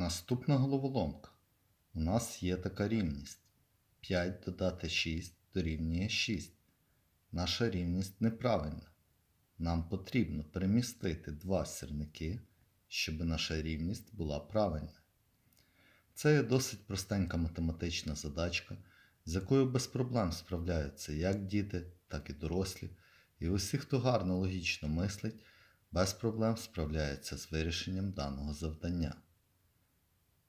Наступна головоломка. У нас є така рівність. 5 додати 6 дорівнює 6. Наша рівність неправильна. Нам потрібно перемістити два сірники, щоб наша рівність була правильна. Це є досить простенька математична задачка, з якою без проблем справляються як діти, так і дорослі, і усі, хто гарно логічно мислить, без проблем справляються з вирішенням даного завдання.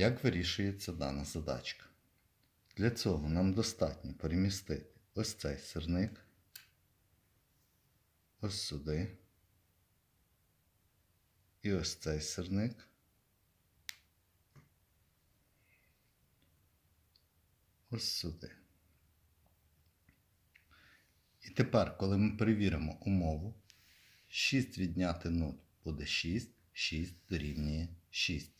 Як вирішується дана задачка? Для цього нам достатньо перемістити ось цей сирник, ось сюди, і ось цей сирник. Ось сюди. І тепер, коли ми перевіримо умову, 6 відняти 0 буде 6, 6 дорівнює 6.